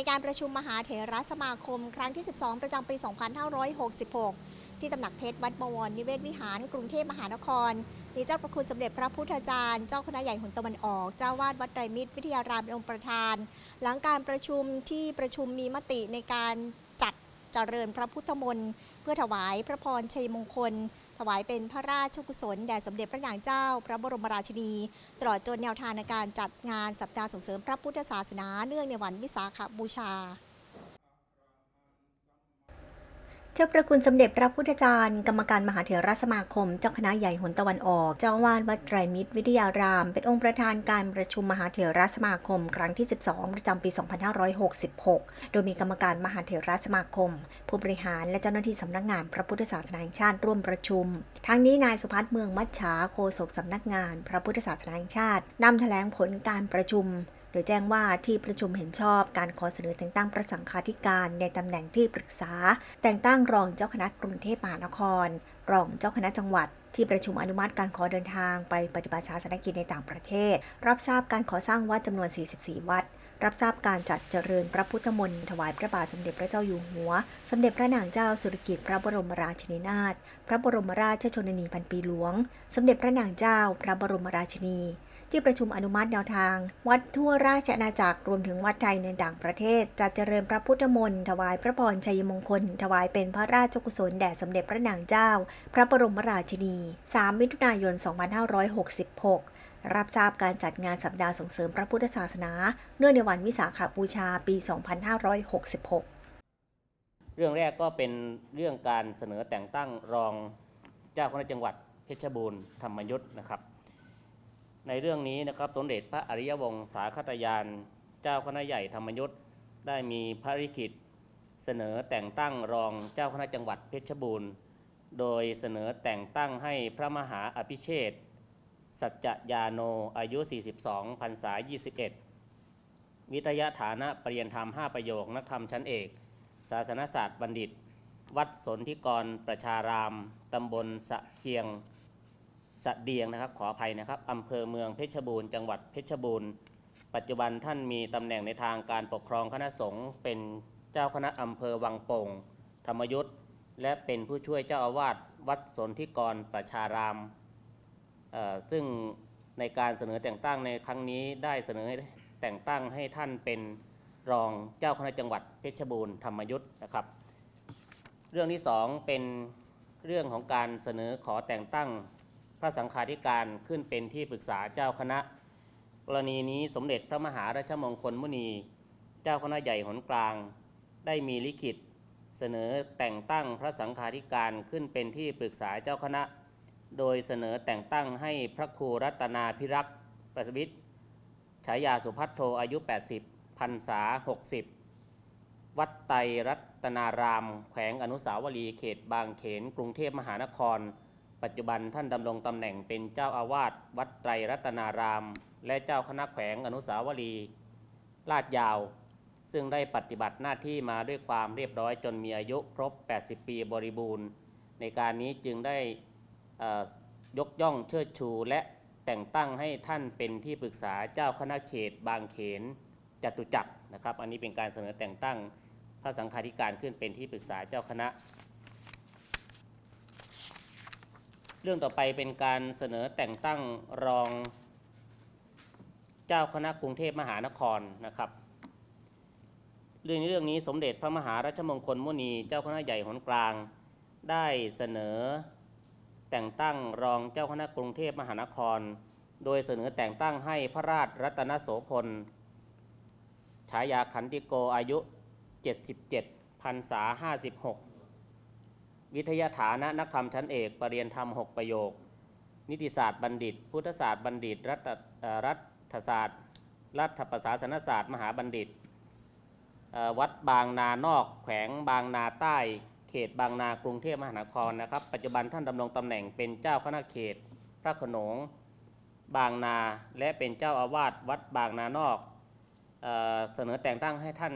ในการประชุมมหาเถรสมาคม ครั้งที่ 12 ประจำปี 2566 ที่ตำหนักเพชรวัดบวรนิเวศวิหาร กรุงเทพมหานคร มีเจ้าประคุณสมเด็จพระพุทธจารย์ เจ้าคณะใหญ่หุนตะวันออก เจ้าวาดวัดไตรมิตรวิทยารามเป็นองค์ประธาน หลังการประชุมที่ประชุมมีมติในการจัดเจริญพระพุทธมนต์ เพื่อถวายพระพรชัยมงคล ถวายเป็นพระราชกุศลแด่สมเด็จพระนางเจ้า พระบรมราชินี ตลอดจนแนวทางในการจัดงานสัปดาห์ส่งเสริมพระพุทธศาสนาเนื่องในวันวิสาขบูชา เจ้าประคุณสมเด็จพระพุทธจารย์ กรรมการมหาเถรสมาคม เจ้าคณะใหญ่หนตะวันออก เจ้าวาดวัดไตรมิตรวิทยาราม เป็นองค์ประธานการประชุมมหาเถรสมาคม ครั้งที่ 12 ประจำปี 2566 โดยมีกรรมการมหาเถรสมาคม ผู้บริหารและเจ้าหน้าที่สำนักงานพระพุทธศาสนาแห่งชาติร่วมประชุม ทั้งนี้นายสุพัฒน์เมืองมัชฉาโฆษกสำนักงาน พระพุทธศาสนาแห่งชาตินำแถลงผลการประชุม โดยแจ้งว่าที่ประชุมเห็นชอบการขอเสนอแต่งตั้งพระสังฆาธิการในตำแหน่งที่ปรึกษา แต่งตั้งรองเจ้าคณะกรุงเทพมหานคร รองเจ้าคณะจังหวัดที่ประชุมอนุมัติการขอเดินทางไปปฏิบัติศาสนกิจในต่างประเทศ รับทราบการขอสร้างวัดจำนวน 44 วัด รับทราบการจัดเจริญพระพุทธมนต์ถวายพระบาทสมเด็จพระเจ้าอยู่หัว สมเด็จพระนางเจ้าสุริกิติ์พระบรมราชินีนาถ พระบรมราชชนนีพันปีหลวง สมเด็จพระนางเจ้า พระบรมราชินี ที่ประชุมอนุมัติแนวทาง วัดทั่วราชอาณาจักรรวมถึงวัดไทยในต่างประเทศจัดเจริญพระพุทธมนต์ถวายพระพรชัยมงคล ถวายเป็นพระราชกุศลแด่สมเด็จพระนางเจ้า พระบรมราชินี 3 มิถุนายน 2566รับทราบการจัดงานสัปดาห์ส่งเสริมพระพุทธศาสนา เนื่องในวันวิสาขบูชาปี 2566 เรื่องแรกก็เป็นเรื่องการเสนอแต่งตั้งรองเจ้าคณะจังหวัดเพชรบูรณ์ธรรมยุทธ์นะครับ ในเรื่องนี้นะครับสมเด็จพระอริยวงศาคตยาน เจ้าคณะใหญ่ธรรมยุทธ์ได้มีพระริกิจเสนอแต่งตั้งรองเจ้าคณะจังหวัดเพชรบูรณ์ โดยเสนอแต่งตั้งให้พระมหาอภิเชษสัจจยาโนอายุ 42พรรษา 21 วิทยาฐานะปริยนธรรม 5 ประโยค นักธรรมชั้นเอก ศาสนศาสตร์บัณฑิต วัดสนธิกรประชาราม ตำบลสะเคียง สะเดียงนะครับขออภัยนะครับอำเภอเมืองเพชรบูรณ์จังหวัดเพชรบูรณ์ ปัจจุบันท่านมีตำแหน่งในทางการปกครองคณะสงฆ์เป็นเจ้าคณะอำเภอวังโป่งธรรมยุทธ์และเป็นผู้ช่วยเจ้าอาวาสวัดสนธิกรประชาราม ซึ่งในการเสนอแต่งตั้งในครั้งนี้ได้เสนอแต่งตั้งให้ท่านเป็นรองเจ้าคณะจังหวัดเพชรบูรณ์ธรรมยุทธ์นะครับ เรื่องที่สองเป็นเรื่องของการเสนอขอแต่งตั้ง พระสังฆาธิการขึ้นเป็นที่ปรึกษาเจ้าคณะ กรณีนี้สมเด็จพระมหาราชมงคลมุนี เจ้าคณะใหญ่หนกลาง ได้มีลิขิต เสนอแต่งตั้งพระสังฆาธิการขึ้นเป็นที่ปรึกษาเจ้าคณะ โดยเสนอแต่งตั้งให้พระครูรัตนาพิรักษ์ประสวิทย์ฉายาสุพัทโทอายุ 80พรรษา 60 วัดไตรรัตนาราม แขวงอนุสาวรีย์เขตบางเขน กรุงเทพมหานคร ปัจจุบันท่านดำรงตำแหน่งเป็นเจ้าอาวาสวัดไตรรัตนาราม และเจ้าคณะแขวงอนุสาวรีย์ลาดยาว ซึ่งได้ปฏิบัติหน้าที่มาด้วยความเรียบร้อยจนมีอายุครบ 80 ปีบริบูรณ์ ในการนี้จึงได้ยกย่องเชิดชูและแต่งตั้งให้ท่านเป็นที่ปรึกษาเจ้าคณะเขต บางเขนจตุจักรนะครับ อันนี้เป็นการเสนอแต่งตั้งพระสังฆาธิการขึ้นเป็นที่ปรึกษาเจ้าคณะ เรื่องต่อไปเป็นการเสนอแต่งตั้งรองเจ้าคณะกรุงเทพมหานครนะครับ เรื่องนี้เรื่องนี้สมเด็จพระมหารัชมงคลมุนี เจ้าคณะใหญ่หนกลาง ได้เสนอแต่งตั้งรองเจ้าคณะกรุงเทพมหานคร โดยเสนอแต่งตั้งให้พระราชรัตนโสพลฉายาขันติโกอายุ 77พรรษา 56 วิทยาฐานะนักธรรมชั้นเอกปรริญญาธรรม 6 ประโยค นิติศาสตร์บัณฑิต พุทธศาสตร์บัณฑิต รัฐรัฐศาสตร์ รัฐประศาสนศาสตร์ มหาบัณฑิต วัดบางนานอก แขวงบางนาใต้ เขตบางนากรุงเทพมหานครนะครับ ปัจจุบันท่านดำรงตำแหน่งเป็นเจ้าคณะเขต พระขนง บางนา และเป็นเจ้าอาวาสวัดบางนานอกเออเสนอแต่งตั้งให้ท่าน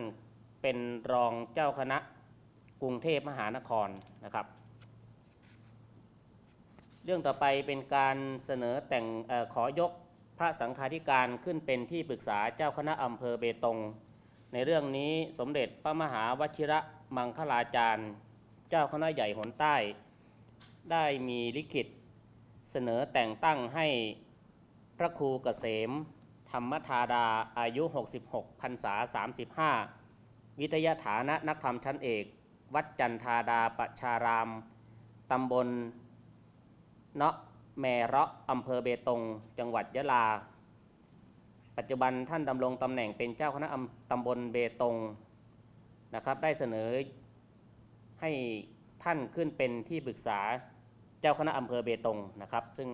เป็นรองเจ้าคณะ กรุงเทพมหานครนะครับ เรื่องต่อไปเป็นการเสนอแต่งออขอยกพระสังฆาธิการขึ้นเป็นที่ปรึกษาเจ้าคณะอำเภอเบตง ในเรื่องนี้สมเด็จพระมหาวชิระมังคลาจารย์ เจ้าคณะใหญ่หนใต้ ได้มีลิขิตเสนอแต่งตั้งให้พระครูเกษม ธรรมธาดาอายุ 66พรรษา 35 วิทยาฐานะนักธรรมชั้นเอก วัดจันทาดาประชาราม ตำบลเนาะแมระอำเภอเบตง จังหวัดยะลา ปัจจุบันท่านดำรงตำแหน่งเป็นเจ้าคณะอำตำบลเบตงนะครับได้เสนอให้ท่านขึ้นเป็นที่ปรึกษาเจ้าคณะอำเภอเบตงนะครับ ซึ่ง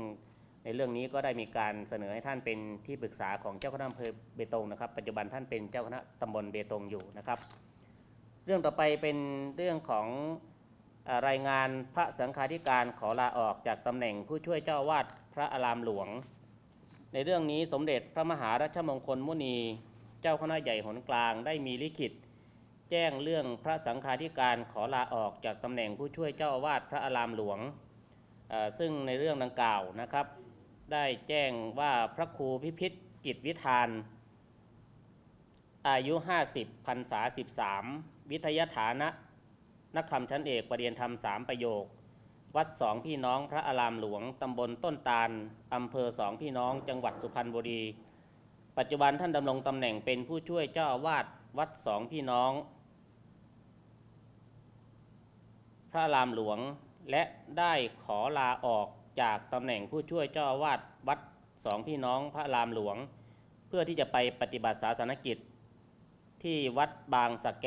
ในเรื่องนี้ก็ได้มีการเสนอให้ท่านเป็นที่ปรึกษาของเจ้าคณะอำเภอเบตงนะครับ ปัจจุบันท่านเป็นเจ้าคณะตำบลเบตงอยู่นะครับ รื่องต่อไปเป็นเรื่องของอรายงานพระสังฆาธิการขอลาออกจากตำแหน่งผู้ช่วยเจ้าวาดพระอารามหลวง ในเรื่องนี้สมเด็จพระมหารัชมงคลมุนี เจ้าคณะใหญ่หนกลางได้มีลิขิต แจ้งเรื่องพระสังฆาธิการขอลาออกจากตำแหน่งผู้ช่วยเจ้าวาสพระอารามหลวง ซึ่งในเรื่องดังกล่าวนะครับ ได้แจ้งว่าพระครูพิพิธกิจวิธาน อายุ 50พรรษา 13 วิทยฐานะ นักธรรมชั้นเอกประเรียนธรรมสามประโยค วัดสองพี่น้องพระอารามหลวง ตำบลต้นตาล อำเภอสองพี่น้อง จังหวัดสุพรรณบุรี ปัจจุบันท่านดำรงตำแหน่งเป็นผู้ช่วยเจ้าอาวาสวัดสองพี่น้อง พระอารามหลวง และได้ขอลาออกจากตำแหน่งผู้ช่วยเจ้าอาวาสวัดสองพี่น้องพระอารามหลวง เพื่อที่จะไปปฏิบัติศาสนกิจ ที่วัดบางสะแก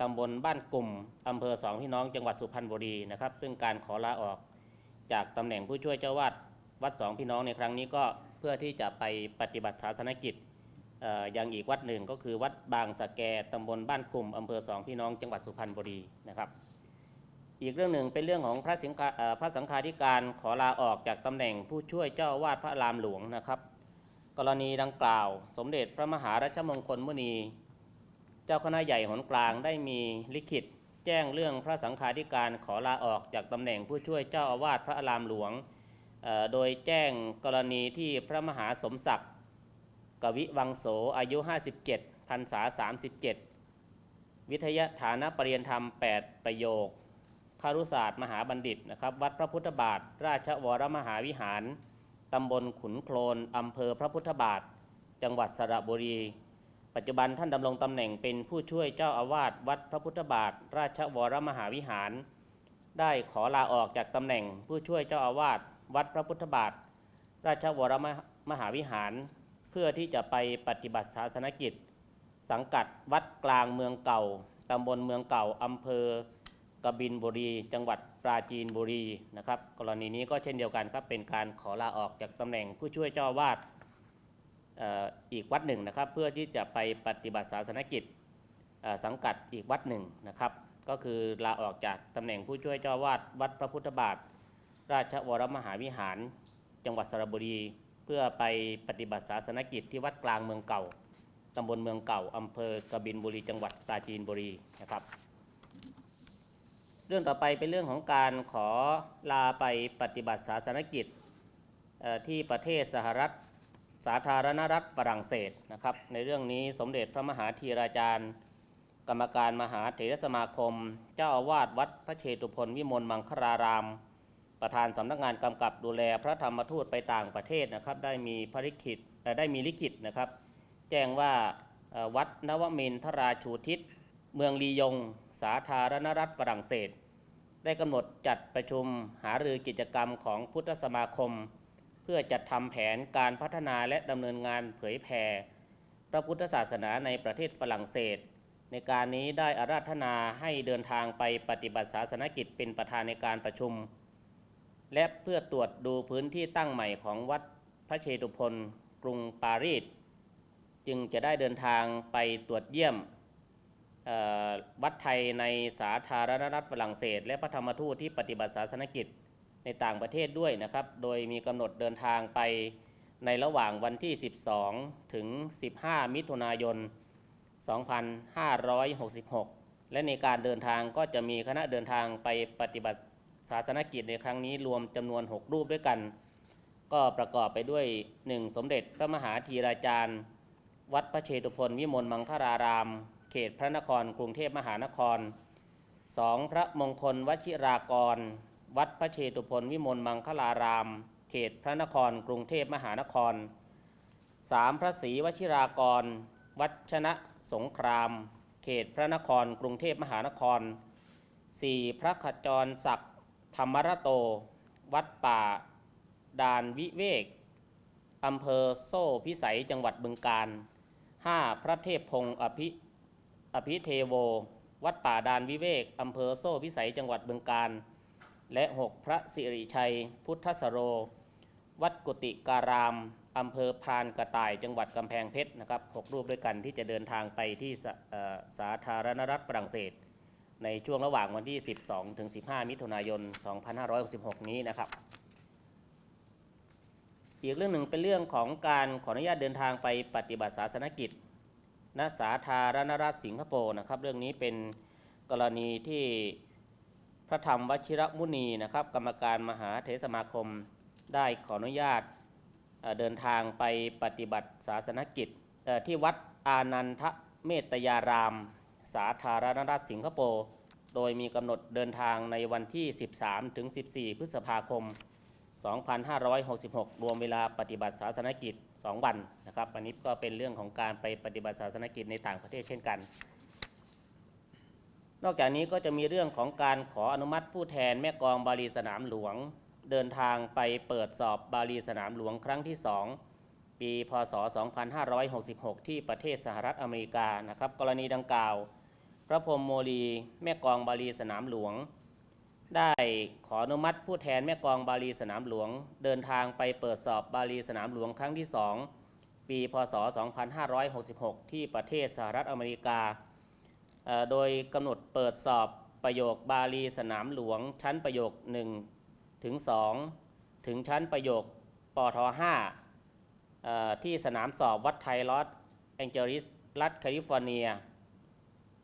ตำบลบ้านกลุ่มอำเภอสองพี่น้องจังหวัดสุพรรณบุรีนะครับ ซึ่งการขอลาออกจากตำแหน่งผู้ช่วยเจ้าวาดวัดสองพี่น้องในครั้งนี้ก็เพื่อที่จะไปปฏิบัติศาสนกิจเอ่อยังอีกวัดหนึ่งก็คือวัดบางสะแกตำบลบ้านกลุ่มอำเภอสองพี่น้องจังหวัดสุพรรณบุรีนะครับ อีกเรื่องหนึ่งเป็นเรื่องของพระสิงฆาเอ่อพระสังฆาธิการขอลาออกจากตำแหน่งผู้ช่วยเจ้าวาดพระรามหลวงนะครับ กรณีดังกล่าว สมเด็จพระมหารัชมงคลมุนี จ้าคณะใหญ่หนกลางได้มีลิขิต แจ้งเรื่องพระสังฆาธิการขอลาออกจากตำแหน่งผู้ช่วยเจ้าอาวาสพระอารามหลวง โดยแจ้งกรณีที่พระมหาสมศักดิ์กวิวังโสอายุ 57พรรษา 37 วิทยาฐานะปรริยนธรรม 8 ประโยคคารุศาสตร์มหาบัณฑิตนะครับวัดพระพุทธบาท ราชวรมหาวิหาร ตำบลขุนโคลนอำเภอพระพุทธบาท จังหวัดสระบุรี ปัจจุบันท่านดำรงตำแหน่งเป็นผู้ช่วยเจ้าอาวาสวัดพระพุทธบาท ราชวรมหาวิหาร ได้ขอลาออกจากตำแหน่งผู้ช่วยเจ้าอาวาสวัดพระพุทธบาท ราชวรมหาวิหาร เพื่อที่จะไปปฏิบัติศาสนกิจ สังกัดวัดกลางเมืองเก่าตำบลเมืองเก่าอำเภอกบินบุรี จังหวัดปราจีนบุรีนะครับกรณีนี้ก็เช่นเดียวกันครับเป็นการขอลาออกจากตำแหน่งผู้ช่วยเจ้าอาวาส อีกวัดหนึ่งนะครับ เพื่อที่จะไปปฏิบัติศาสนกิจสังกัดอีกวัดหนึ่งนะครับ ก็คือลาออกจากตำแหน่งผู้ช่วยเจ้าวาดวัดพระพุทธบาท ราชวรมหาวิหาร จังหวัดสระบุรี เพื่อไปปฏิบัติศาสนกิจที่วัดกลางเมืองเก่าตำบลเมืองเก่าอำเภอกบินบุรีจังหวัดปราจีนบุรีนะครับเรื่องต่อไปเป็นเรื่องของการขอลาไปปฏิบัติศาสนกิจที่ประเทศสหรัฐ สาธารณรัฐฝรั่งเศสนะครับ ในเรื่องนี้สมเด็จพระมหาธีราจารย์ กรรมการมหาเถรสมาคม เจ้าอาวาสวัดพระเชตุพนวิมลมังคลาราม ประธานสำนักงานกำกับดูแลพระธรรมทูตไปต่างประเทศนะครับ ได้มีภริขิตได้มีลิขิตนะครับ แจ้งว่าวัดนวมินทราชูทิศเมืองลียง สาธารณรัฐฝรั่งเศส ได้กำหนดจัดประชุมหารือกิจกรรมของพุทธสมาคม เพื่อจัดทำแผนการพัฒนาและดำเนินงานเผยแผ่พระพุทธศาสนาในประเทศฝรั่งเศส ในการนี้ได้อาราธนาให้เดินทางไปปฏิบัติศาสนกิจเป็นประธานในการประชุม และเพื่อตรวจดูพื้นที่ตั้งใหม่ของวัดพระเชตุพนกรุงปารีสจึงจะได้เดินทางไปตรวจเยี่ยมวัดไทยในสาธารณรัฐฝรั่งเศส และพระธรรมทูตที่ปฏิบัติศาสนกิจ ในต่างประเทศด้วยนะครับ โดยมีกำหนดเดินทางไปในระหว่างวันที่ 12 ถึง 15 มิถุนายน 2566 และในการเดินทางก็จะมีคณะเดินทางไปปฏิบัติศาสนกิจในครั้งนี้รวมจำนวน 6 รูปด้วยกัน ก็ประกอบไปด้วย 1. สมเด็จพระมหาธีราจารย์ วัดพระเชตุพนวิมลมังคลาราม เขตพระนครกรุงเทพมหานคร 2. พระมงคลวชิรากร วัดพระเชตุพนวิมลมังคลาราม เขตพระนครกรุงเทพมหานคร 3. พระศรีวชิรากร วัดชนะสงคราม เขตพระนครกรุงเทพมหานคร 4. พระขจรศักดิ์ธรรมรโต วัดป่าดานวิเวกอำเภอโซ่พิสัยจังหวัดบึงกาฬ 5. พระเทพพงศ์อภิอภิเทโว วัดป่าดานวิเวกอำเภอโซ่พิสัยจังหวัดบึงกาฬ และ 6. พระสิริชัย พุทธสโร วัดกุติการามอำเภอพานกระต่ายจังหวัดกำแพงเพชรนะครับหรูปด้วยกันที่จะเดินทางไปที่สสาธารณรัฐฝรั่งเศส ในช่วงระหว่างวันที่ 12 ถึง 15 มิถุนายน 2566 นี้นะครับ อีกเรื่องหนึ่งเป็นเรื่องของการขออนุญาตเดินทางไปปฏิบัติศาสนกิจณสาธารณรัฐสิงคโปร์นะครับ เรื่องนี้เป็นกรณีที่ ระธรรมวชิรมุนีนะครับ กรรมการมหาเถรสมาคมได้ขออนุญาตเดินทางไปปฏิบัติศาสนกิจที่วัดอานันทเมตยาราม สาธารณรัฐสิงคโปร์โดยมีกำหนดเดินทางในวันที่ 13 ถึง 14 พฤษภาคม 2566 รวมเวลาปฏิบัติศาสนกิจ 2 วันนะครับ อันนี้ก็เป็นเรื่องของการไปปฏิบัติศาสนกิจในต่างประเทศเช่นกัน นอกจากนี้ก็จะมีเรื่องของการขออนุมัติผู้แทนแม่กองบาลีสนามหลวง เดินทางไปเปิดสอบบาลีสนามหลวงครั้งที่ 2 ปี พศ 2566 ที่ประเทศสหรัฐอเมริกานะครับ กรณีดังกล่าว พระพรหมโมลีแม่กองบาลีสนามหลวง ได้ขออนุมัติผู้แทนแม่กองบาลีสนามหลวง เดินทางไปเปิดสอบบาลีสนามหลวงครั้งที่ 2 ปี พศ 2566 ที่ประเทศสหรัฐอเมริกา โดยกำหนดเปิดสอบประโยคบาลีสนามหลวง ชั้นประโยค1ถึง2ถึงชั้นประโยคปท5เอ่อที่สนามสอบวัดไทยลอสแองเจลิสรัฐแคลิฟอร์เนีย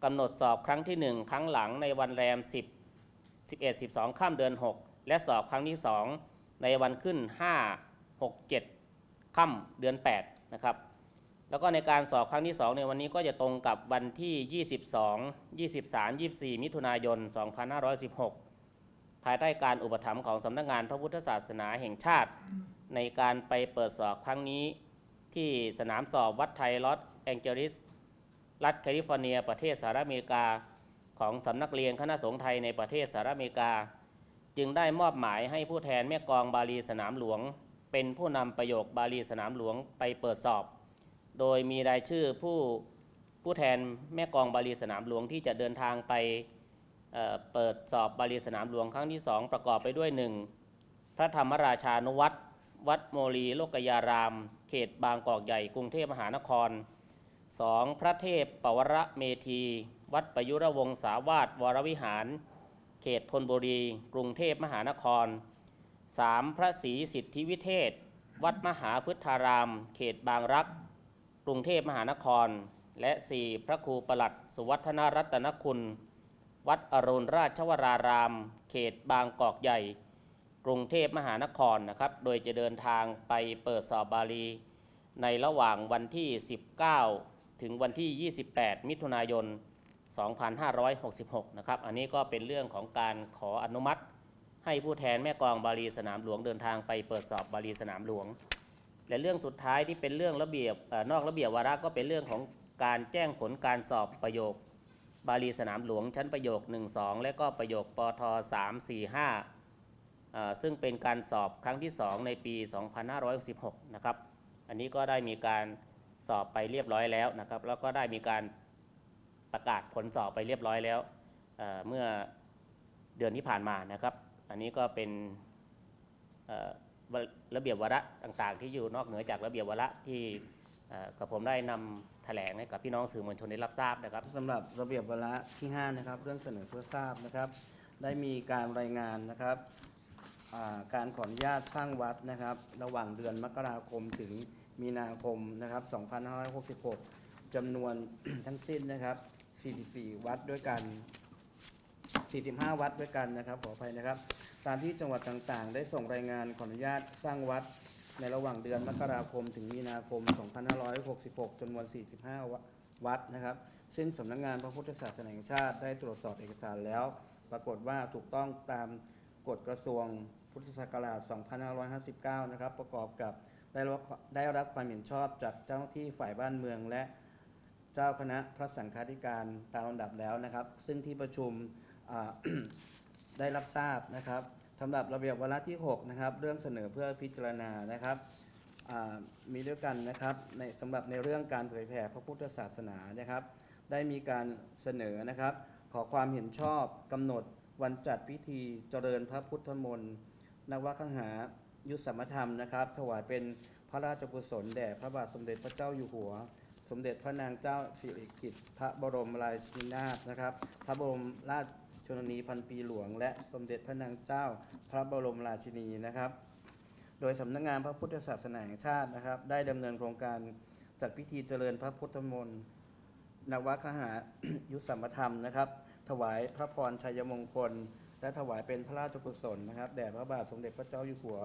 กำหนดสอบครั้งที่ 1 ครั้งหลังในวันแรม 10 11 12ข้ามเดือน 6 และสอบครั้งที่ 2 ในวันขึ้น 5 6 7ค่ำเดือน 8 นะครับ แล้วก็ในการสอบครั้งที่ 2 ในวันนี้ก็จะตรงกับวันที่ 22 23 24 มิถุนายน 2516 ภายใต้การอุปถัมภ์ของสำนักงานพระพุทธศาสนาแห่งชาติ ในการไปเปิดสอบครั้งนี้ ที่สนามสอบวัดไทยลอสแองเจลิส รัฐแคลิฟอร์เนีย ประเทศสหรัฐอเมริกา ของสำนักเรียนคณะสงฆ์ไทยในประเทศสหรัฐอเมริกา จึงได้มอบหมายให้ผู้แทนแม่กองบาลีสนามหลวง เป็นผู้นำประโยคบาลีสนามหลวงไปเปิดสอบ โดยมีรายชื่อผู้ผู้แทนแม่กองบาลีสนามหลวงที่จะเดินทางไปเเปิดสอบบาลีสนามหลวงครั้งที่สองประกอบไปด้วยหนึ่งพระธรรมราชานุวัตรวัดโมลีโลกยาราม เขตบางกอกใหญ่กรุงเทพมหานคร 2. พระเทพปวระเมธี วัดประยุรวงศาวาสวรวิหาร เขตธนบุรี กรุงเทพมหานคร 3. พระศรีสิทธิวิเทศ วัดมหาพุทธาราม เขตบางรัก กรุงเทพมหานคร และ 4. พระครูประหลัด สุวัฒนรัตนคุณ วัดอรุณราชวราราม เขตบางกอกใหญ่ กรุงเทพมหานครนะครับ โดยจะเดินทางไปเปิดสอบบาลี ในระหว่างวันที่ 19 ถึงวันที่ 28 มิถุนายน 2566 นะครับ อันนี้ก็เป็นเรื่องของการขออนุมัติ ให้ผู้แทนแม่กองบาลีสนามหลวงเดินทางไปเปิดสอบบาลีสนามหลวง และเรื่องสุดท้ายที่เป็นเรื่องระเบียบนอกระเบียบวาระก็เป็นเรื่องของการแจ้งผลการสอบประโยค บาลีสนามหลวงชั้นประโยค 1 2 และก็ประโยคปท3 4 5อ่าซึ่งเป็นการสอบครั้งที่ 2 ในปี 2516 นะครับ อันนี้ก็ได้มีการสอบไปเรียบร้อยแล้วนะครับ แล้วก็ได้มีการประกาศผลสอบไปเรียบร้อยแล้วเเมื่อเดือนที่ผ่านมานะครับ อันนี้ก็เป็น ระเบียบวาระต่าง ๆ ที่อยู่นอกเหนือจากระเบียบวาระที่กับผมได้นำแถลงให้กับพี่น้องสื่อมวลชนได้รับทราบนะครับสำหรับระเบียบวาระที่ 5 นะครับ เรื่องเสนอเพื่อทราบนะครับ ได้มีการรายงานนะครับการขออนุญาตสร้างวัดนะครับ ระหว่างเดือนมกราคมถึงมีนาคมนะครับ 2566 จำนวนทั้งสิ้นนะครับ 44 วัดด้วยกัน 45 วัดด้วยกันนะครับ ขออภัยนะครับ ตามที่จังหวัดต่างๆ ได้ส่งรายงานขออนุญาตสร้างวัดในระหว่างเดือนมกราคมถึงมีนาคม 2566จำนวน 45 วัดนะครับ ซึ่งสำนักงานพระพุทธศาสนาแห่งชาติได้ตรวจสอบเอกสารแล้ว ปรากฏว่าถูกต้องตามกฎกระทรวงพุทธศักราช 2559 นะครับ ประกอบกับได้รับได้รับความเห็นชอบจากเจ้าหน้าที่ฝ่ายบ้านเมือง และเจ้าคณะพระสังฆาธิการตามลำดับแล้วนะครับ ซึ่งที่ประชุมได้รับทราบนะครับ สำหรับระเบียบวาระที่6นะครับเรื่องเสนอเพื่อพิจารณานะครับมีด้วยกันนะครับในสำหรับในเรื่องการเผยแผ่พระพุทธศาสนานะครับ ได้มีการเสนอนะครับ ขอความเห็นชอบกำหนดวันจัดพิธีเจริญพระพุทธมนต์นวคังหายุทธสมธรรมนะครับ ถวายเป็นพระราชกุศลแด่พระบาทสมเด็จพระเจ้าอยู่หัว สมเด็จพระนางเจ้าสิริกิติ์พระบรมราชินีนาถนะครับ พระบรมราช ชนนีพันปีหลวง และสมเด็จพระนางเจ้าพระบรมราชินีนะครับ โดยสำนักงานพระพุทธศาสนาแห่งชาตินะครับ ได้ดำเนินโครงการจัดพิธีเจริญพระพุทธมนต์นวคหายุทธสมธรรมนะครับ ถวายพระพรชัยมงคล และถวายเป็นพระราชกุศลนะครับแด่พระบาทสมเด็จพระเจ้าอยู่หัว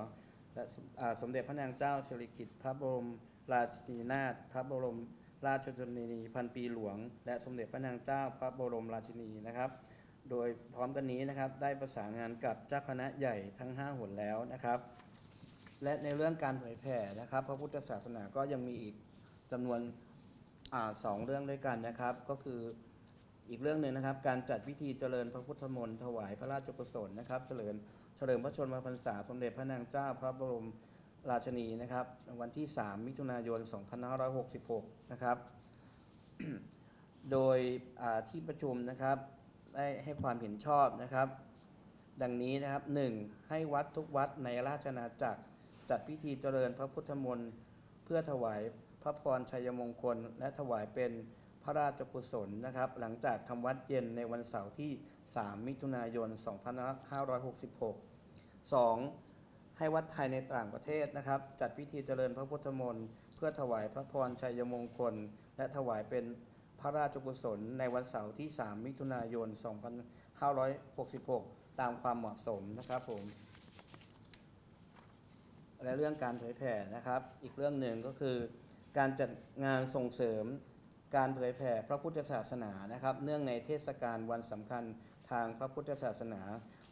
และสมอ่าสมเด็จพระนางเจ้าสิริกิติ์พระบรมราชินีนาถพระบรมราชชนนีพันปีหลวง และสมเด็จพระนางเจ้าพระบรมราชินีนะครับ โดยพร้อมกันนี้นะครับได้ประสานงานกับเจ้าคณะใหญ่ทั้ง 5 หนแล้วนะครับ และในเรื่องการเผยแผ่นะครับ พระพุทธศาสนาก็ยังมีอีกจำนวนอสองเรื่องด้วยกันนะครับ ก็คืออีกเรื่องหนึ่งนะครับ การจัดพิธีเจริญพระพุทธมนต์ถวายพระราชกุศลนะครับ เฉลิมเฉลิมพระชนมพรรษาสมเด็จพระนางเจ้าพระบรมราชินีนะครับ วันที่ 3 มิถุนายน 2566 นะครับ โดยที่ประชุมนะครับ ได้ให้ความเห็นชอบนะครับ ดังนี้นะครับ 1. ให้วัดทุกวัดในราชอาจักร จัดพิธีเจริญพระพุทธมนต์เพื่อถวายพระพรชัยมงคล และถวายเป็นพระราชกุศลนะครับ หลังจากทำวัดเย็นในวันเสาร์ที่ 3 มิถุนายน 2566 2. ให้วัดไทยในต่างประเทศนะครับ จัดพิธีเจริญพระพุทธมนต์เพื่อถวายพระพรชัยมงคล และถวายเป็น ระราชกุศลในวันเสาร์ที่ 3 มิถุนายน 2566 ตามความเหมาะสมนะครับผม และเรื่องการเผยแผ่นะครับ อีกเรื่องหนึ่งก็คือการจัดงานส่งเสริมการเผยแผ่พระพุทธศาสนานะครับ เนื่องในเทศกาลวันสำคัญทางพระพุทธศาสนา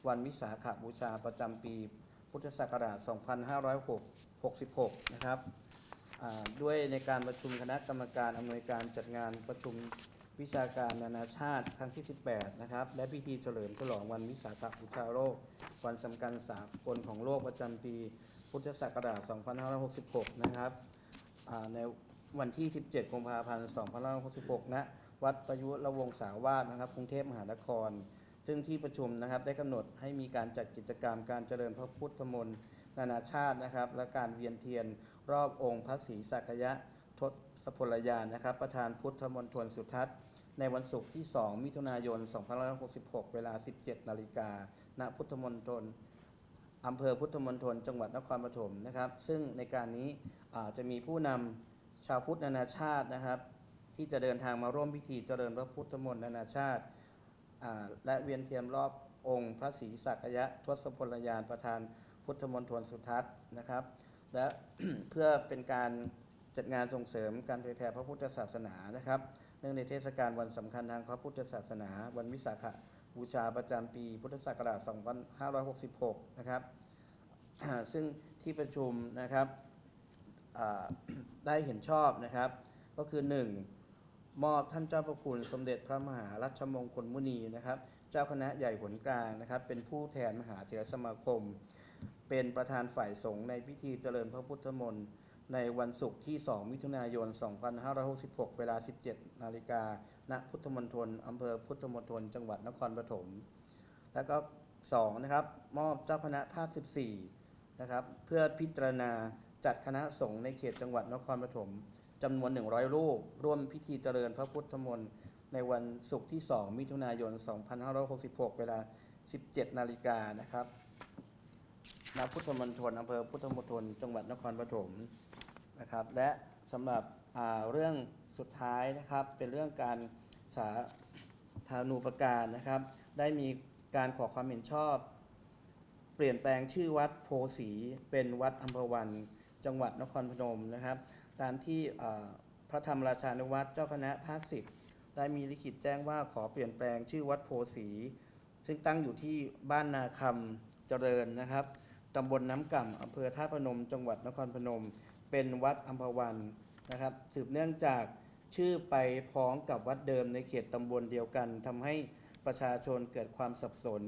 วันวิสาขบูชาประจำปีพุทธศักราช 2566 นะครับ ด้วยในการประชุมคณะกรรมการอำนวยการจัดงานประชุมวิชาการนานาชาติครั้งที่ 18 นะครับ และพิธีเฉลิมฉลองวันวิสาขบูชาโลก วันสำคัญสากลของโลกประจำปี พุทธศักราช 2566 นะครับในวันที่ 17 กุมภาพันธ์ 2566 ณ วัดประยุรวงศาวาสนะครับ กรุงเทพมหานคร ซึ่งที่ประชุมนะครับได้กำหนดให้มีการจัดกิจกรรมการเจริญพระพุทธมนต์นานาชาตินะครับ และการเวียนเทียน รอบองค์พระศรีสักยะทศพลยานนะครับ ประธานพุทธมณฑลสุทัศน์ ในวันศุกร์ที่ 2 มิถุนายน 2566 เวลา 17 นาฬิกา ณ พุทธมณฑลอำเภอพุทธมณฑลจังหวัดนครปฐมนะครับ ซึ่งในการนี้จะมีผู้นำชาวพุทธนานาชาตินะครับ ที่จะเดินทางมาร่วมพิธีเจริญพระพุทธมนต์นานาชาติ และเวียนเทียนรอบองค์พระศรีสักยะทศพลยานประธานพุทธมณฑลสุทัศน์นะครับ และเพื่อเป็นการจัดงานส่งเสริมการเผยแผ่พระพุทธศาสนานะครับ เนื่องในเทศกาลวันสำคัญทางพระพุทธศาสนา วันวิสาขบูชาประจำปี พุทธศักราช 2566 นะครับ ซึ่งที่ประชุมนะครับได้เห็นชอบนะครับ ก็คือ 1. มอบท่านเจ้าพระคุณสมเด็จพระมหารัชมงคลมุนีนะครับ เจ้าคณะใหญ่หนกลางนะครับ เป็นผู้แทนมหาเถรสมาคม เป็นประธานฝ่ายสงฆ์ในพิธีเจริญพระพุทธมนต์ในวันศุกร์ที่ 2 มิถุนายน 2566 เวลา 17 นาฬิกา ณ พุทธมณฑลอำเภอพุทธมณฑล จังหวัดนครปฐม แล้วก็ 2 นะครับ มอบเจ้าคณะภาค 14 นะครับ เพื่อพิจารณาจัดคณะสงฆ์ในเขตจังหวัดนครปฐมจำนวน 100 รูป ร่วมพิธีเจริญพระพุทธมนต์ในวันศุกร์ที่ 2 มิถุนายน 2566 เวลา 17 นาฬิกานะครับ ณพุทธมณฑลอำเภอพุทธมณฑลจังหวัดนครปฐมนะครับ และสำหรับเรื่องสุดท้ายนะครับเป็นเรื่องการสาธารณูปการนะครับ ได้มีการขอความเห็นชอบ เปลี่ยนแปลงชื่อวัดโพสีเป็นวัดอัมพวัน จังหวัดนครพนมนะครับ ตามที่พระธรรมราชานุวัตรเจ้าคณะภาคสิบได้มีลิขิตแจ้งว่าขอเปลี่ยนแปลงชื่อวัดโพสีซึ่งตั้งอยู่ที่บ้านนาคำเจริญนะครับ ตำบลน้ำก่ำอำเภอท่าพนม จังหวัดนครพนม เป็นวัดอัมพวันนะครับ สืบเนื่องจากชื่อไปพ้องกับวัดเดิมในเขตตำบลเดียวกันทำให้ประชาชนเกิดความสับสน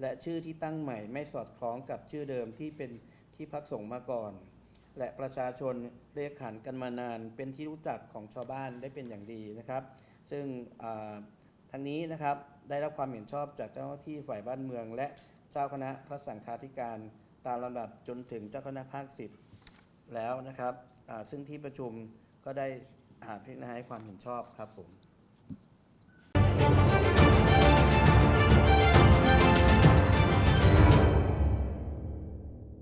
และชื่อที่ตั้งใหม่ไม่สอดคล้องกับชื่อเดิมที่เป็นที่พักสงฆ์มาก่อน และประชาชนเรียกขานกันมานานเป็นที่รู้จักของชาวบ้านได้เป็นอย่างดีนะครับ ซึ่งอ่าทั้งนี้นะครับได้รับความเห็นชอบจากเจ้าหน้าที่ฝ่ายบ้านเมือง และเจ้าคณะพระสังฆาธิการ ตามลำดับจนถึงเจ้าคณะภาคสิบแล้วนะครับซึ่งที่ประชุมก็ได้อ่าพิจารณาให้ความเห็นชอบครับผม